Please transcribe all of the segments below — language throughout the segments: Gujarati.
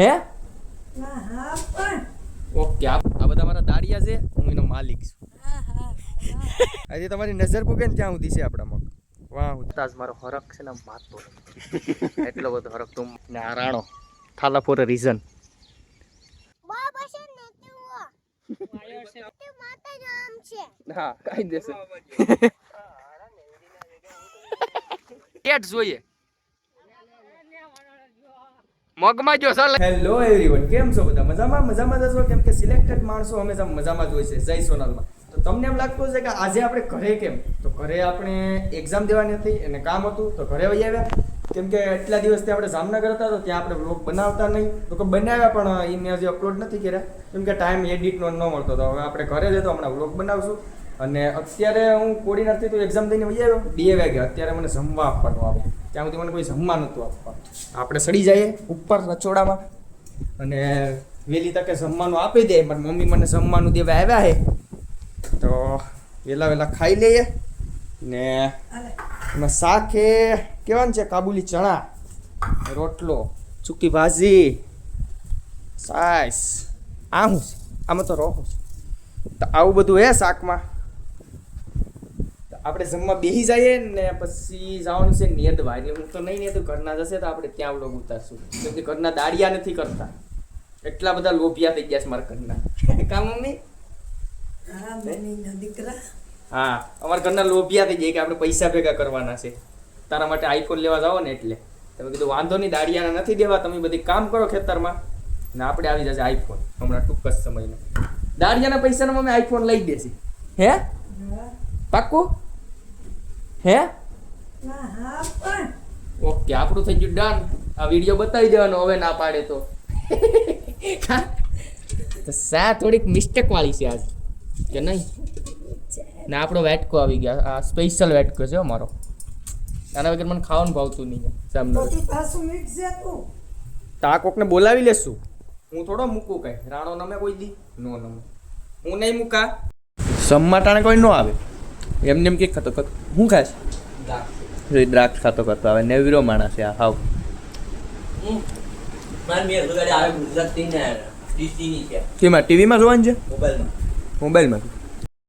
હે? હા હા પણ. ઓકે આ બધા મારા દાડિયા છે હું એનો માલિક છું. હા હા આજે તમારી નજર પૂગે ને ત્યાં સુધી છે આપણામાં વાહ તાજ મારો હરક છે ને માતો એટલો બધો હરક તું ને આરાણો. રાણો થાલા ફોર અ રીઝન હા. કાઈ દેશે. કેટ જોઈએ. મગમાં જો સર હેલો એવરીવન કેમ છો બધા? મજામાં? મજામાં જશો કેમ કે સિલેક્ટેડ માણસો હંમેશા મજામાં જ હોય છે. જય સોનલમાં. તો તમને એમ લાગતું છે કે આજે આપણે ઘરે કેમ? તો ઘરે આપણે એક્ઝામ દેવાની હતી અને કામ હતું, તો ઘરે વહી આવ્યા. કેમ કે એટલા દિવસથી આપણે જામનગર હતા, તો ત્યાં આપણે વ્લોગ બનાવતા નહીં. તો બનાવ્યા પણ એ હજી અપલોડ નથી કર્યા. કેમ કે ટાઈમ એડિટનો ન મળતો. તો હવે આપણે ઘરે જતો હમણાં વ્લોગ બનાવશું. અને અત્યારે હું કોડીનારથી તો એક્ઝામ દઈને વહી આવ્યો. બે વાગે અત્યારે મને જમવા આપવાનું આવે. ત્યાં સુધી મને કોઈ જમવા નહોતું આપવાનું. આપણે સડી જઈએ ઉપર રચોડામાં. અને વહેલી તકે જમવાનું આપી દે. મારી મમ્મી મને જમવાનું દેવા આવ્યા છે. તો વહેલા વહેલા ખાઈ લઈએ. ને એમાં શાક એ કેવાનું છે, કાબુલી ચણા, રોટલો, સૂકી ભાજી, સાઈસ. આ શું આમાં તો રહો તો આવું બધું હે શાકમાં. આપણે જમવા બેસી જઈએ ને પછી જવાનું છે નેદવા એટલે હું તો નહીં નેતું ઘરના જશે તો આપણે ત્યાં વ્લોગ ઉતારશું. કેમ કે ઘરના દાડિયા નથી કરતા. એટલા બધા લોભિયા થઈ ગયા છે મારા ઘરના. કા મમ્મી? હા દીકરા. હા અમારા ઘરના લોભિયા થઈ જાય કે આપણે પૈસા ભેગા કરવાના છે. તારા માટે આઈફોન લેવા જાઓ ને એટલે. તમે કીધું વાંધો નહીં દાડિયાના નથી દેવા. તમે બધી કામ કરો ખેતરમાં. ને આપણે આવી જશે આઈફોન હમણાં ટૂંક જ સમયમાં. દાડિયાના પૈસાના મમ્મી આઈફોન લઈ દેશે હે. પાક્કું? હે? હા હા ઓકે આપણું થઈ ગયું ડન આ વીડિયો બતાવી દેવાનો હવે ના પાડે તો. તો સા થોડીક મિસ્ટેક વાળી છે આજ? કે નહીં? ને આપણો વેટકો આવી ગયા. આ સ્પેશિયલ વેટકો છે અમારો આના વગર મને ખાવાનું ભાવતું નહીં સામને. તું. કોકને બોલાવી લેશું. હું થોડો મૂકું કઈ. રાણો નમે કોઈ દી? નો નમે. હું નહીં મૂકા. સમમાં ટાણે કોઈ નો આવે. એમને એમ કે ખાતો ખાતો હું ખાશ દ્રાક્ષ. ખાતો કરતો આવે. નેવીરો માણસ છે આ હાવ. માર મેર વગાડે આવે ગુજરાતી ને ડીસી ની છે. કેમાં ટીવીમાં જોવાનું છે? મોબાઈલમાં. મોબાઈલમાં.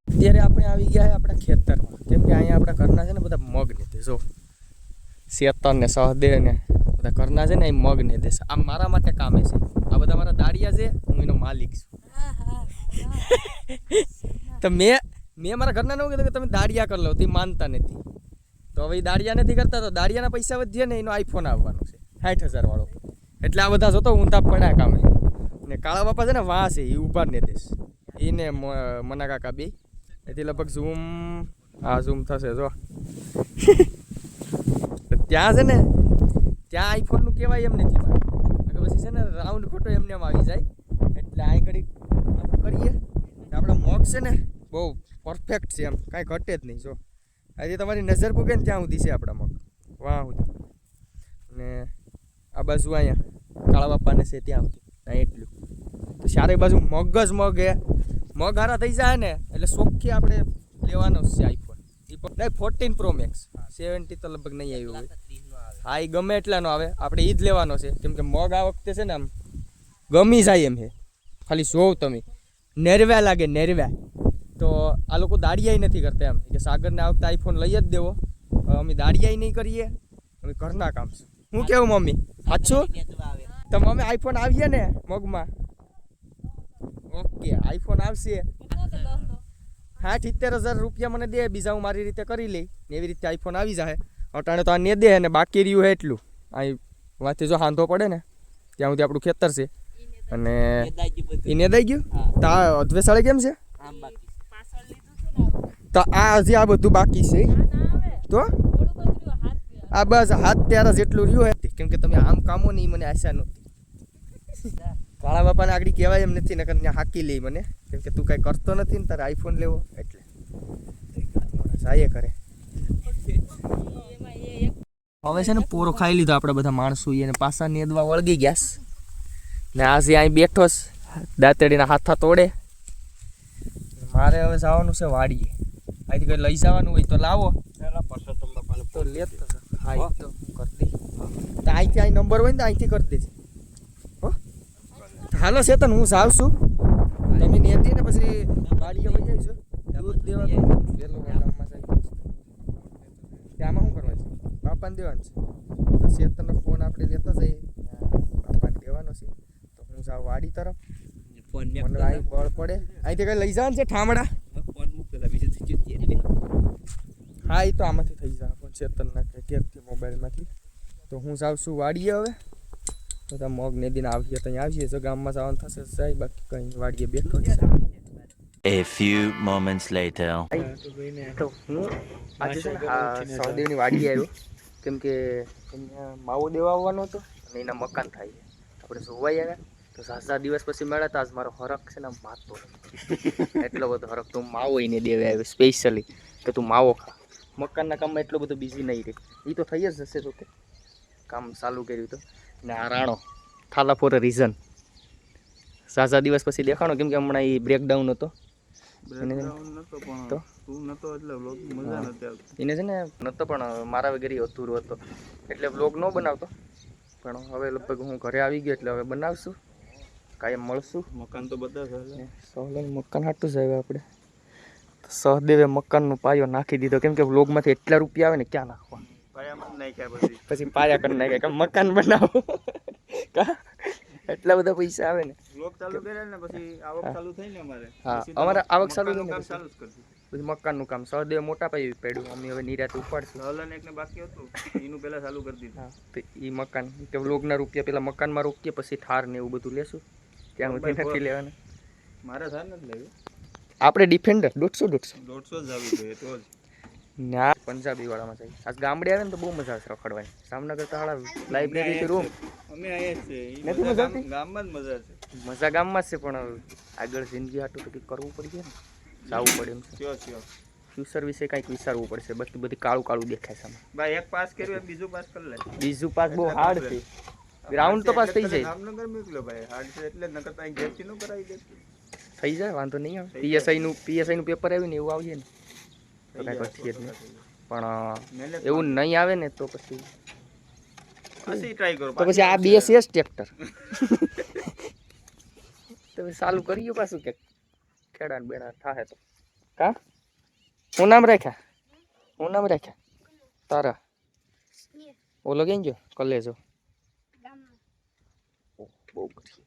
અત્યારે આપણે આવી ગયા છે આપણા ખેતરમાં. કેમ કે અહીંયા આપણા ઘરના છે ને બધા મગ ને દે જો. શેતર ને સહદેવ ને બધા ઘરના છે ને એ મગ ને દેશે આ મારા માટે કામે છે. આ બધા મારા દાડિયા છે હું એનો માલિક છું. તો મેં મેં મારા ઘરના એવું કીધું કે તમે દાડિયા કરી લો, તે માનતા નથી. તો હવે દાડિયા નથી કરતા, તો દાડિયાના પૈસા વધ્યા ને એનો આઈફોન આવવાનો છે, સાઠ હજાર વાળો. એટલે આ બધા જોતો ઊંધા પડ્યા કામે. ને કાળા બાપા છે ને વાં છે એ ઊભા ને દેશ. એને મના કાકા બે. એથી લગભગ ઝૂમ, હા, ઝૂમ થશે, જો. ત્યાં છે ને, ત્યાં આઈફોનનું કહેવાય એમ નથી મારે પછી છે ને રાઉન્ડ ખોટો એમને એમ આવી જાય. એટલે આ ઘડી કરીએ. આપણે મોગ છે ને, બહુ પરફેક્ટ છે એમ. કાંઈ ઘટે જ નહીં, જો. આજે તમારી નજર પૂગે ને ત્યાં સુધી છે આપણા મગ. વાહ સુધી ને આ બાજુ અહીંયા કાળા બાપાને છે ત્યાં સુધી. અહીં એટલું. તો ચારે બાજુ મગ જ મગ એ મગ હારા થઈ જાય ને, એટલે ચોખ્ખી આપણે લેવાનો છે આઈફોન. એ નહીં ફોર્ટીન પ્રો મેક્સ સેવન્ટી તો લગભગ નહીં આવ્યું હોય. હા એ ગમે એટલાનો આવે. આપણે એ જ લેવાનો છે. કેમ કે મગ આ વખતે છે ને આમ ગમી જાય એમ છે ખાલી જોવ તમે. નેરવ્યા લાગે, નેરવ્યા. તો આ લોકો દાડિયાઈ નથી કરતા એમ. કે સાગરને આ વખતે આઈફોન લઈ જ દેવો. અમે દાડિયાઈ નહીં કરીએ. અમે ઘરના કામ છે. હું કેવું મમ્મી? સાચું? તો મમ્મી આઈફોન આવીએ ને મગમાં? ઓકે આઈફોન આવશે. હા સિત્તેર હજાર રૂપિયા મને દે. બીજા હું મારી રીતે કરી લઈ. ને એવી રીતે આઈફોન આવી જાય. અટાણે તો આ ને દે ને બાકી રહ્યું હે એટલું. અહીં વાંચી જો હાંધો પડે ને ત્યાં સુધી આપણું ખેતર છે. અને એ નેદાઈ ગયું તા અધવેશાળે અધવેસાળે કેમ છે? આમ બાકી. તો આ હજી આ બધું બાકી છે. તો? આ બસ હાથ ત્યારે જેટલું રહ્યું હતું કેમ કે તમે આમ કામો નહીં મને આશા નહોતી. કાળા બાપાને આગળ કહેવાય એમ નથી નકર ત્યાં હાકી લે મને. કેમ કે તું કાંઈ કરતો નથી ને તારે આઈફોન લેવો? એટલે. સાયે કરે. હવે છે ને પોરો ખાઈ લીધો આપણે બધા માણસો એને પાછા નેદવા વળગી ગયા. ને આજે અહીં બેઠો દાંતડીના હાથા તોડે. મારે હવે જવાનું છે વાડીએ. અહીંથી કંઈ લઈ જવાનું હોય તો લાવો. તો લેતો તો હા તો કરી દઈ તો અહીંથી અહીં નંબર હોય ને તો અહીંથી કરી દેજે. હો? હાલો ચેતન હું સાવશું તમે નેતી ને પછી વાડીએ વહી જઈશું દૂધ દેવા વેલો ગામમાં ત્યાંમાં શું કરવાનું છે? બાપાને દેવાનું છે. તો ફોન આપણે લેતા જઈએ. બાપાને દેવાનો છે. તો હું જાઉં વાડી તરફ. ફોન મને બળ પડે. અહીંથી કઈ લઈ જવાનું છે? ઠામડા ફોન મૂકતો હતા બીજું થઈ ગયું હા એ તો આમાંથી થઈ જાય. પણ ચેતનના કે કેકથી મોબાઈલમાંથી. તો હું જાઉં છું વાડીએ હવે. તો ત્યાં મગ દિન આવીએ ત્યાં આવીએ. તો ગામમાં જવાનું થશે તો જાય. બાકી કંઈ વાડીએ બેઠો છે. A few moments later. તો હું આજે છે ને આ સહદેવની વાડી આવ્યો કેમ કે અહીંયા માવો દેવા આવવાનો હતો અને એના મકાન થાય આપણે જોવાઈ આવ્યા. તો સાત સાત દિવસ પછી મળ્યા તો આજ મારો હરક છે ને માતો એટલો બધો હરક તો માવો એને દેવા આવ્યો સ્પેશિયલી કે તું માવો ખા. મકાનના કામમાં એટલો બધો બિઝી નહીં રહે. એ તો થઈ જ જશે તો કે. કામ ચાલુ કર્યું તો. ને આ રાણો થાલા ફોર અ રીઝન સાજા દિવસ પછી દેખાણો કેમ કે હમણાં એ બ્રેકડાઉન હતો. એને છે ને નહોતો પણ મારા વગેરે અધૂરો હતો. એટલે વ્લોગ ન બનાવતો. પણ હવે લગભગ હું ઘરે આવી ગયો એટલે હવે બનાવશું. કાયમ મળશું. મકાન તો બધા છે. સહલન મકાન હાટું જ આવ્યા આપણે. સહદેવે મકાનનો પાયો નાખી દીધો. કેમ કે વ્લોગમાંથી એટલા રૂપિયા આવે ને ક્યાં નાખવા? પછી પાયા કરી નાખ્યા કે મકાન બનાવો. એટલા બધા પૈસા આવે ને. બ્લોક ચાલુ કર્યા ને પછી આવક ચાલુ થઈ ને અમારે. હા, અમારે આવક ચાલુ થઈ કામ પછી. ચાલુ જ પછી મકાનનું કામ. સહદેવ મોટા પાયે પડ્યું. અમે હવે નિરાતે ઉપાડશું. હલન એકને બાકી હતું. એનું પહેલા ચાલુ કરી દીધું. તો એ મકાન. કે વ્લોગના રૂપિયા પેલા મકાનમાં રોકીએ પછી થાર ને એવું બધું લેશું. ત્યાં સુધી નથી લેવાના. મારે થાય નથી લેવું. આપણે ડિફેન્ડર દોઢસો દોઢસો. દોઢસો જ આવી જોઈએ તો જ. ના. પંજાબી વાળામાં જાય આજ ગામડે આવે ને તો બહુ મજા આવશે રખડવાની. જામનગર તો હાળા લાઇબ્રેરી રૂમ અમે અહીંયા છે. નથી મજા આવતી? ગામમાં જ મજા છે. મજા ગામમાં જ છે પણ આગળ જિંદગી હાટું તો કંઈક કરવું પડશે ને. જવું પડે એમ છે. Sure sure. ફ્યુચર વિશે કંઈક વિચારવું પડશે. બધું બધી કાળું કાળું દેખાય છે ભાઈ એક પાસ કર્યું બીજું પાસ કરી લે. બીજું પાસ બહુ હાર્ડ છે. ગ્રાઉન્ડ તો પાસ થઈ જાય. જામનગર મોકલો ભાઈ. હાર્ડ છે એટલે નકર તો અહીં ઘેરથી ન કરાવી દે થઈ જાય વાંધો નહીં આવે પીએસઆઈ નું પીએસઆઈ નું પેપર આવ્યું ને એવું આવીએ ને તો કાંઈ પછી જ નહીં પણ એવું નહીં આવે ને તો પછી પછી ટ્રાય કરો તો પછી આ બીએસએસ ટ્રેક્ટર તો ચાલુ કરીએ પાછું કે ખેડા બેડા થાહે તો કા હું નામ રાખ્યા હું નામ રાખ્યા તારા ઓલો કેમ જો કલેજો ઓહ, બહુ કરી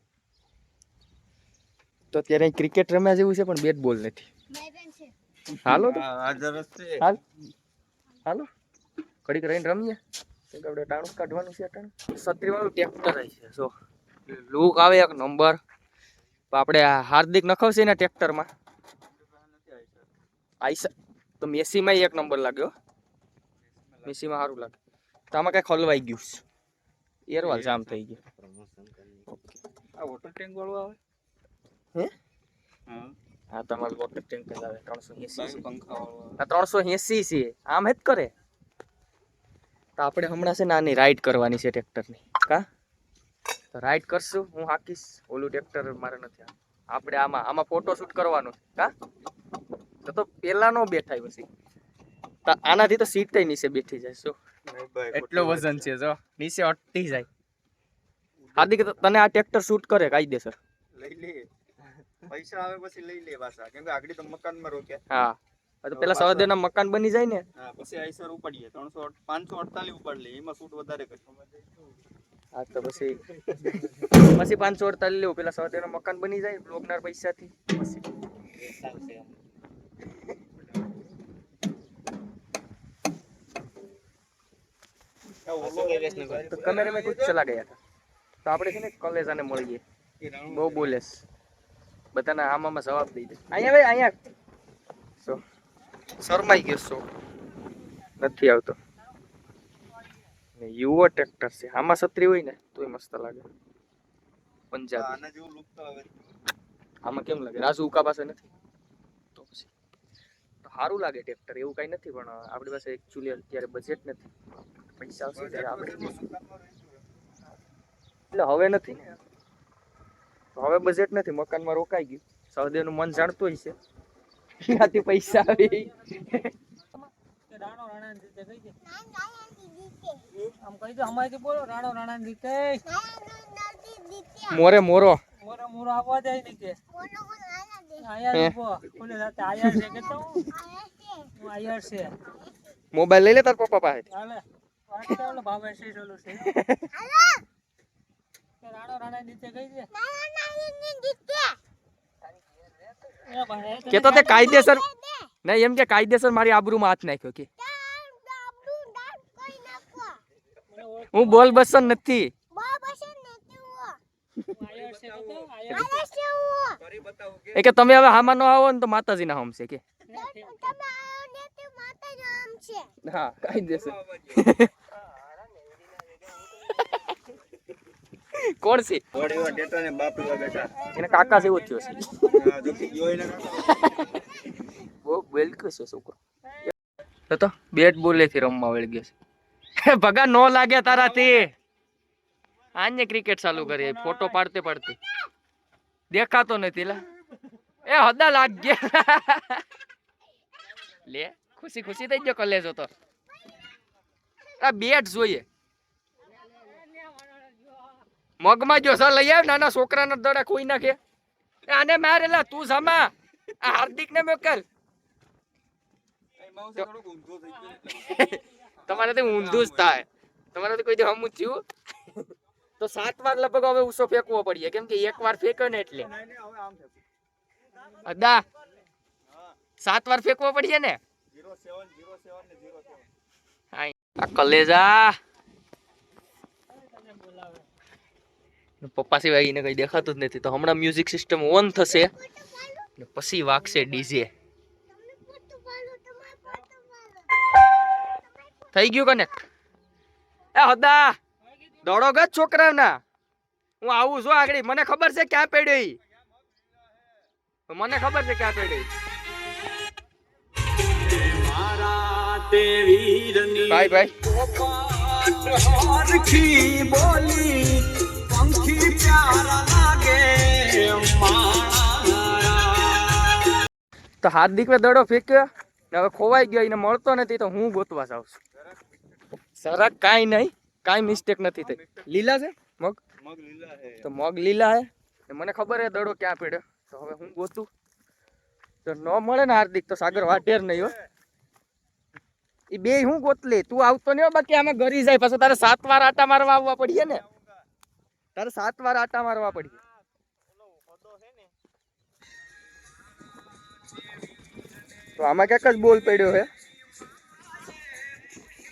તો અત્યારે ક્રિકેટ રમ્યા જેવું છે પણ બેટ બોલ નથી. હાલો તો. હાલ. હાલો. ઘડીક રહીને રમીએ. આપણે ટાણું કાઢવાનું છે ટાણું સત્રીવાળું ટ્રેક્ટર છે જો. લુક આવે એક નંબર આપણે આ હાર્દિક નખવશે ને ટ્રેક્ટરમાં આઈસા તો મેસીમાં એક નંબર લાગ્યો મેસીમાં સારું લાગે. તો આમાં કાંઈ ખોલવાઈ ગયું છે. એરવાલ જામ થઈ ગયો. આ વોટર ટેન્ક વાળું આવે? હે? હા હા તમારું વોટર ટેન્ક આવે ત્રણસો એસી આ ત્રણસો છે. આમ હેત કરે. તો આપણે હમણાં છે ને આની રાઈડ કરવાની છે ટ્રેક્ટરની કા? તો રાઈડ કરશું હું હાકીશ. ઓલું ટ્રેક્ટર મારે નથી આપણે આમાં આમાં ફોટો શૂટ કરવાનો છે. કા? તો તો પેલા નો બેઠાય પછી. આનાથી તો સીટ નીચે બેઠી જાય શું? એટલો વજન છે. જો. નીચે અટકી જાય. હાર્દિક તને આ ટ્રેક્ટર શૂટ કરે કાયદેસર. લઈ લે પૈસા આવે પછી લઈ લે પાછા. કેમ કે આગળ તો મકાનમાં રોક્યા. હા. તો પેલા સવાદેના મકાન બની જાય ને? હા પછી આઈસર ઉપાડીએ. ત્રણસો પાંચસો અડતાલીસ ઉપાડી લે એમાં સૂટ વધારે કરશું હા તો પછી પછી પાંચસો અડતાલીસ લેવું. પેલા સવાદેના મકાન બની જાય બ્લોકનાર પૈસાથી. પછી. તો કમેરે મેં કુછ ચલા ગયા તો આપણે છે ને કોલેજ આને મળીએ. બહુ બોલે છે. બધાના આમાં જવાબ દઈ દે. અહીંયા ભાઈ અહીંયા. સો. શરમાઈ ગયો સો. નથી આવતો. ને યુવો ટ્રેક્ટર છે. આમાં છત્રી હોય ને તોય મસ્ત લાગે. પંજાબ. આના જેવું લુક તો હવે આમાં કેમ લાગે? રાજુ ઉકા પાસે નથી? તો પછી. તો સારું લાગે ટ્રેક્ટર એવું કઈ નથી પણ આપણી પાસે એકચ્યુઅલી અત્યારે બજેટ નથી. પૈસા આવશે ત્યારે આપણે એટલે હવે નથી ને. હવે બજેટ નથી મકાનમાં રોકાઈ ગયું. સહદેવનું મન જાણતું હશે. છે ત્યાંથી પૈસા આવી. નાના નાની દીકે. મોરે મોરો. મોરો આબરો આપવા જાય ને કે. કોનો કોનો આના દે આયર હે. ઊભો. કોને સાથે છે કે તો હું? આયા છે હું આયર છે. મોબાઈલ લઈ લે તાર પપ્પા પાસે. ભાવે છે ઓલું છે. હાલો કે રાણો રાણા નીચે ગઈ છે. ના ના ની દીતે એ ભાઈ કે તો તે કાયદેસર નહીં એમ કે કાયદેસર મારી આબરૂમાં હાથ નાખ્યો કે. હું બોલ બસન નથી. ને એ કે તમે હવે હામાં નો આવો ને તો માતાજીના હોમ હમશે કે. તમે આયો ને તે માતા નામ છે. હા કાયદેસર. કોણ છે? ડેટા ને બાપ એને કાકા જેવો થયો છે. ગયો એને બહુ વેલકમ છે છોકરો. તો તો બેટ બોલે થી રમવા વળી ગયો છે. ભગા નો લાગે તારાથી. આને ક્રિકેટ ચાલુ કરી ફોટો પાડતે પાડતે. દેખાતો નથી લા. એ હદા લાગ ગયા લે ખુશી ખુશી થઈ ગયો કલેજો તો. આ બેટ જોઈએ. મગમાં જો સર લઈ આવ નાના છોકરાના દડા કોઈ નાખે. આને મારેલા તું સમા આ હાર્દિક ને મોકલ એ ઊંધું જ થાય. તમારે તો કોઈ હમું થયું. તો સાત વાર લગભગ હવે ઉસો ફેંકવો પડીએ. કેમ કે એક વાર ફેંક્યો ને એટલે. અદા સાત વાર ફેંકવો પડીએ ને? 07, 07 ને 07. હા, કલેજા. પપ્પા સિવાય એને કઈ દેખાતું જ નથી. તો હમણાં મ્યુઝિક સિસ્ટમ ઓન થશે. પછી વાગશે ડીજે પાડો પાડો થઈ ગયું કનેક્ટ એ હદા દોડો ગજ છોકરાના. હું આવું છું આગળ. મને ખબર છે ક્યાં પડ્યો ઈ મને ખબર છે ક્યાં પડ્યો ઈ. ભાઈ ભાઈ. તો હાર્દિક મેં દડો ફેંક્યો. ને હવે ખોવાઈ ગયો, એને મળતો નથી તો હું ગોતવા જાઉં છું. સરક કાંઈ નહીં, કાંઈ મિસ્ટેક નથી થઈ. લીલા છે? મગ? તો મગ લીલા હે. મને ખબર હે દડો ક્યાં પડ્યો. તો હવે હું ગોતું. તો ન મળે ને હાર્દિક, તો સાગર વાટેર નહીં હો. એ બે હું ગોતલે તું આવતો નહીં બાકી આમાં ગરી જાય. પછી તારે સાત વાર આટા મારવા આવવા પડીએ ને. તારે સાત વાર આટા મારવા પડી તો આમાં ક્યાંક જ બોલ પડ્યો હે.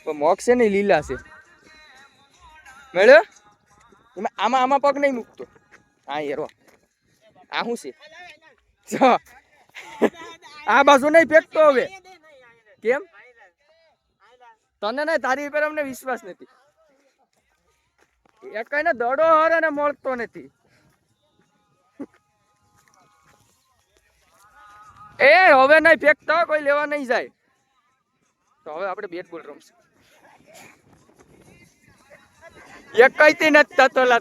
તો મોક્ષ છે ને લીલા છે. મેળ્યો? એમાં આમાં આમાં પગ નહીં મૂકતો. હા એરો આ શું છે? આ બાજુ નહીં ફેંકતો હવે. કેમ? તને નહીં, તારી ઉપર અમને વિશ્વાસ નથી. એ દડો હર અને મળતો નથી. એ હવે નહીં ફેંકતા, કોઈ લેવા નહીં જાય. તો હવે આપણે બેટ બોલ રમશું. એક થી નથી થતો લા